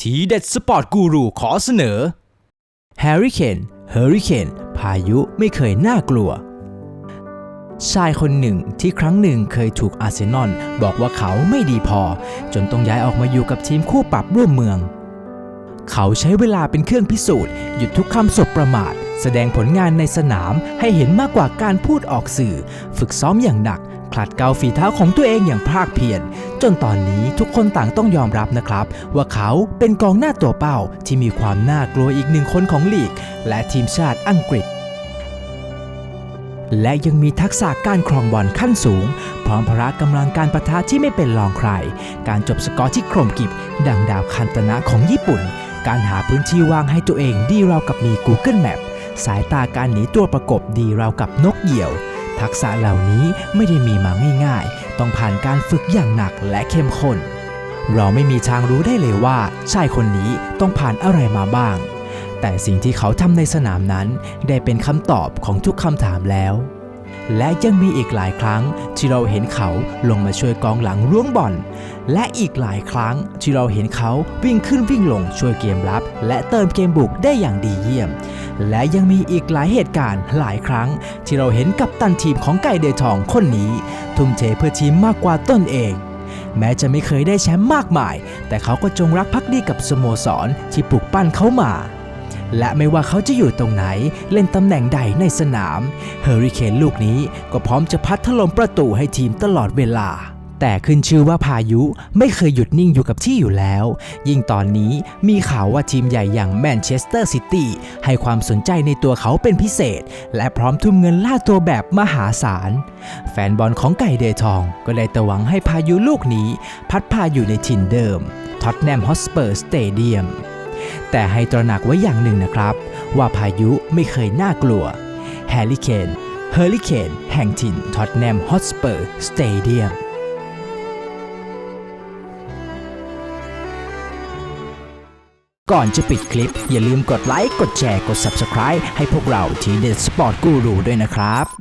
ทีเด็ดสปอร์ตกูรูขอเสนอแฮร์รี่เคนเฮอริเคนพายุไม่เคยน่ากลัว ชายคนหนึ่งที่ครั้งหนึ่งเคยถูกอาร์เซนอลบอกว่าเขาไม่ดีพอ จนต้องย้ายออกมาอยู่กับทีมคู่ปรับร่วมเมือง เขาใช้เวลาเป็นเครื่องพิสูจน์หยุดทุกคำสบประมาท แสดงผลงานในสนามให้เห็นมากกว่าการพูดออกสื่อ ฝึกซ้อมอย่างหนักคลัดเกลาฝีเท้าของตัวเองอย่างภาคเพียรจนตอนนี้ทุกคนต่างต้องยอมรับนะครับ ว่าเขาเป็นกองหน้าตัวเป้าที่มีความน่ากลัวอีกหนึ่งคนของลีก และทีมชาติอังกฤษ และยังมีทักษะการครองบอลขั้นสูง พร้อมพละกำลังการประทะที่ไม่เป็นรองใคร การจบสกอร์ที่ครมกริบ ดังดาวคันตนะของญี่ปุ่น การหาพื้นที่ว่างให้ตัวเองดีราวกับมี Google Map สายตาการหนีตัวประกบดีราวกับนกเหยี่ยว ทักษะเหล่านี้ไม่ได้มีมาง่ายๆ ต้องผ่านการฝึกอย่างหนักและเข้มข้น เราไม่มีทางรู้ได้เลยว่าชายคนนี้ต้องผ่านอะไรมาบ้าง แต่สิ่งที่เขาทำในสนามนั้น ได้เป็นคำตอบของทุกคำถามแล้ว และยังมีอีกหลายครั้งที่เราเห็นเขาลงมาช่วยกองหลังร่วงบอล และอีกหลายครั้งที่เราเห็นเขาวิ่งขึ้นวิ่งลงช่วยเกมรับ และเติมเกมบุกได้อย่างดีเยี่ยม และยังมีอีกหลายเหตุการณ์หลายครั้ง ที่เราเห็นกับตันทีมของไก่เดยทองคนนี้ ทุ่มเทเพื่อทีมมากกว่าตนเองแม้จะไม่เคยได้แชมป์มากมาย แต่เขาก็จงรักภักดีกับสโมสรที่ปลุกปั้นเขามา และไม่ว่าเขาจะอยู่ตรงไหนเล่นตำแหน่งใดในสนามเฮอริเคนลูกนี้ก็พร้อมจะพัดถล่มประตูให้ทีมตลอดเวลา แต่ขึ้นชื่อว่าพายุไม่เคยหยุดนิ่งอยู่กับที่อยู่แล้ว ยิ่งตอนนี้มีข่าวว่าทีมใหญ่อย่างแมนเชสเตอร์ซิตี้ให้ความสนใจในตัวเขาเป็นพิเศษ และพร้อมทุ่มเงินล่าตัวแบบมหาศาล แฟนบอลของไก่เดทองก็ได้แต่หวังให้พายุลูกนี้ พัดพาอยู่ในถิ่นเดิมท็อตแนมฮอสเปอร์สเตเดียม แต่ให้ตระหนักไว้อย่างหนึ่งนะครับ ว่าพายุไม่เคยน่ากลัวแฮร์รี่เคนเฮอริเคนแห่งถิ่นท็อตแนมฮอตสเปอร์สเตเดียมก่อนจะปิดคลิป อย่าลืมกดไลค์ กดแชร์ กด Subscribe ให้พวกเราทีเด็ดสปอร์ตกูรูด้วยนะครับ